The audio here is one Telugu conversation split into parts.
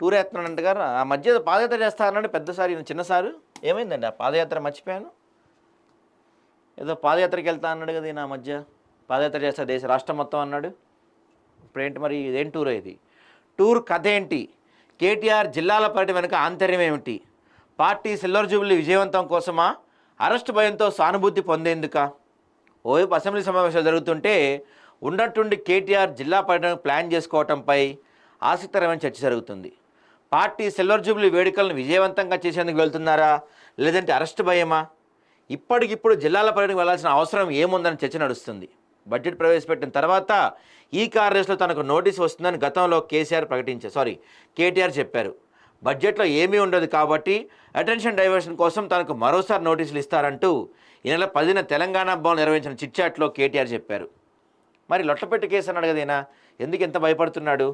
టూర్ వేస్తున్నాడు గారు. ఆ మధ్య పాదయాత్ర చేస్తా అన్నాడు పెద్దసారి చిన్నసారు ఏమైందండి ఆ పాదయాత్ర మర్చిపోయాను? ఏదో పాదయాత్రకి వెళ్తా అన్నాడు కదా నా మధ్య. పాదయాత్ర చేస్తా దేశ రాష్ట్రం మొత్తం అన్నాడు. ఇప్పుడేంటి మరి ఇదేం టూర్ ఇది? టూర్ కథ ఏంటి? కేటీఆర్ జిల్లాల పర్యటన వెనుక ఆంతర్యం ఏమిటి? పార్టీ సిల్వర్ జూబ్లీ విజయవంతం కోసమా? అరెస్ట్ భయంతో సానుభూతి పొందేందుక? ఓవైపు అసెంబ్లీ సమావేశాలు జరుగుతుంటే ఉన్నట్టుండి కేటీఆర్ జిల్లా పర్యటన ప్లాన్ చేసుకోవటంపై ఆసక్తికరమైన చర్చ జరుగుతుంది. పార్టీ సిల్వర్ జూబ్లీ వేడుకలను విజయవంతంగా చేసేందుకు వెళ్తున్నారా? లేదంటే అరెస్ట్ భయమా? ఇప్పటికిప్పుడు జిల్లాల పర్యటనకు వెళ్ళాల్సిన అవసరం ఏముందని చర్చ నడుస్తుంది. బడ్జెట్ ప్రవేశపెట్టిన తర్వాత ఈ కార్ రేస్లో తనకు నోటీస్ వస్తుందని గతంలో కేసీఆర్ ప్రకటించారు సారీ కేటీఆర్ చెప్పారు. బడ్జెట్లో ఏమీ ఉండదు కాబట్టి అటెన్షన్ డైవర్షన్ కోసం తనకు మరోసారి నోటీసులు ఇస్తారంటూ ఈ నెల పదిన తెలంగాణ భవన్ నిర్వహించిన చిట్చాట్లో కేటీఆర్ చెప్పారు. మరి లొట్టపెట్టి కేసు అన్నాడు కదేనా ఎందుకు ఎంత భయపడుతున్నాడు?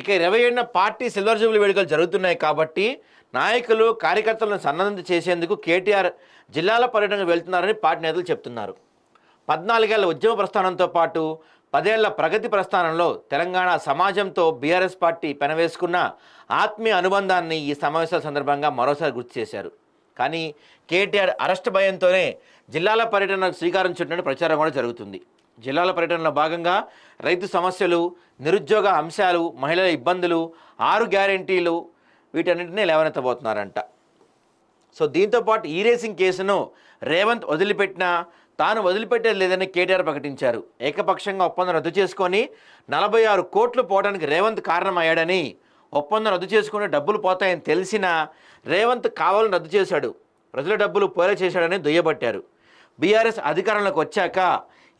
ఇక ఇరవై ఏడున పార్టీ సిల్వర్ జూబ్లీ వేడుకలు జరుగుతున్నాయి కాబట్టి నాయకులు కార్యకర్తలను సన్నద్ధం చేసేందుకు కేటీఆర్ జిల్లాల పర్యటనకు వెళ్తున్నారని పార్టీ నేతలు చెప్తున్నారు. పద్నాలుగేళ్ళ ఉద్యమ ప్రస్థానంతో పాటు పదేళ్ళ ప్రగతి ప్రస్థానంలో తెలంగాణ సమాజంతో బీఆర్ఎస్ పార్టీ పెనవేసుకున్న ఆత్మీయ అనుబంధాన్ని ఈ సమావేశాల సందర్భంగా మరోసారి గుర్తు చేశారు. కానీ కేటీఆర్ అరెస్ట్ భయంతోనే జిల్లాల పర్యటనకు శ్రీకారం చుట్టినట్టు ప్రచారం కూడా జరుగుతుంది. జిల్లాల పర్యటనలో భాగంగా రైతు సమస్యలు నిరుద్యోగ అంశాలు మహిళల ఇబ్బందులు ఆరు గ్యారెంటీలు వీటన్నింటినీ లేవనెత్తబోతున్నారంట. సో దీంతో పాటు ఈ రేసింగ్ కేసును రేవంత్ వదిలిపెట్టినా తాను వదిలిపెట్టేది లేదని కేటీఆర్ ప్రకటించారు. ఏకపక్షంగా ఒప్పందం రద్దు చేసుకొని నలభై ఆరు కోట్లు పోవడానికి రేవంత్ కారణమయ్యాడని ఒప్పందం రద్దు చేసుకుంటే డబ్బులు పోతాయని తెలిసినా రేవంత్ కావాలని రద్దు చేశాడు. ప్రజల డబ్బులు పోలే చేశాడని దుయ్యబట్టారు. బీఆర్ఎస్ అధికారంలోకి వచ్చాక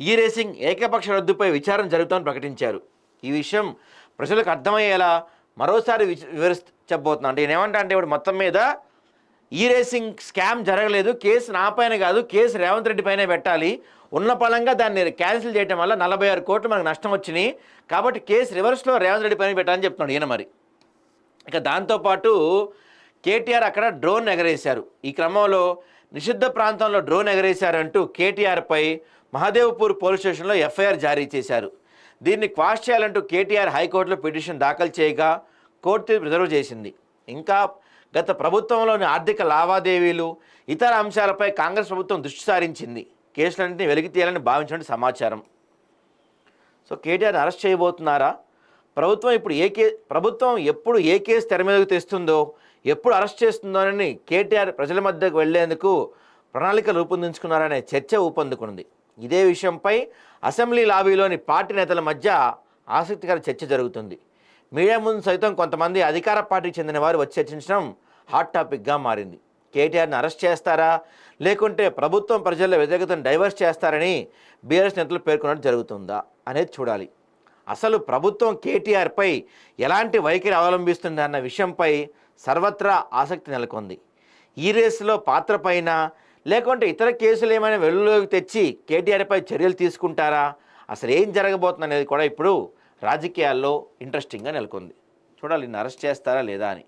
ఈ రేసింగ్ ఏకపక్ష రద్దుపై విచారణ జరుగుతామని ప్రకటించారు. ఈ విషయం ప్రజలకు అర్థమయ్యేలా మరోసారి విచ- వివరించబోతున్నా. అంటే ఏమంటా అంటే ఇప్పుడు మొత్తం మీద ఈ రేసింగ్ స్కామ్ జరగలేదు. కేసు నా పైన కాదు కేసు రేవంత్ రెడ్డి పైనే పెట్టాలి. ఉన్న పలంగా దాన్ని క్యాన్సిల్ చేయడం వల్ల నలభై ఆరు కోట్లు మనకు నష్టం వచ్చినాయి. కాబట్టి కేసు రివర్స్లో రేవంత్ రెడ్డి పైన పెట్టాలని చెప్తున్నాడు ఈయన మరి. ఇక దాంతోపాటు కేటీఆర్ అక్కడ డ్రోన్ ఎగరేశారు. ఈ క్రమంలో నిషిద్ధ ప్రాంతంలో డ్రోన్ ఎగరేశారంటూ కేటీఆర్పై మహదేవ్పూర్ పోలీస్ స్టేషన్లో ఎఫ్ఐఆర్ జారీ చేశారు. దీన్ని క్వాష్ చేయాలంటూ కేటీఆర్ హైకోర్టులో పిటిషన్ దాఖలు చేయగా కోర్టు రిజర్వ్ చేసింది. ఇంకా గత ప్రభుత్వంలోని ఆర్థిక లావాదేవీలు ఇతర అంశాలపై కాంగ్రెస్ ప్రభుత్వం దృష్టి సారించింది. కేసులన్నింటినీ వెలికి తీయాలని భావించినట్టు సమాచారం. సో కేటీఆర్ అరెస్ట్ చేయబోతున్నారా? ప్రభుత్వం ఇప్పుడు ఏ కే ప్రభుత్వం ఎప్పుడు ఏ కేసు తెర మీదకు తెస్తుందో ఎప్పుడు అరెస్ట్ చేస్తుందో అని కేటీఆర్ ప్రజల మధ్యకు వెళ్ళేందుకు ప్రణాళిక రూపొందించుకున్నారనే చర్చ ఊపందుకుంది. ఇదే విషయంపై అసెంబ్లీ లాబీలోని పార్టీ నేతల మధ్య ఆసక్తికర చర్చ జరుగుతుంది. మీడియా ముందు సైతం కొంతమంది అధికార పార్టీకి చెందిన వారు వచ్చి చర్చించడం హాట్ టాపిక్గా మారింది. కేటీఆర్ని అరెస్ట్ చేస్తారా? లేకుంటే ప్రభుత్వం ప్రజల వ్యతిరేకతను డైవర్స్ చేస్తారని బీఆర్ఎస్ నేతలు పేర్కొన్నట్టు జరుగుతుందా అనేది చూడాలి. అసలు ప్రభుత్వం కేటీఆర్పై ఎలాంటి వైఖరి అవలంబిస్తుంది అన్న విషయంపై సర్వత్రా ఆసక్తి నెలకొంది. ఈ రేసులో పాత్ర పైన లేకుంటే ఇతర కేసులు ఏమైనా వెలుగులోకి తెచ్చి కేటీఆర్పై చర్యలు తీసుకుంటారా? అసలు ఏం జరగబోతుంది అనేది కూడా ఇప్పుడు రాజకీయాల్లో ఇంట్రెస్టింగ్గా నెలకొంది. చూడాలి నిన్ను అరెస్ట్ చేస్తారా లేదా అని.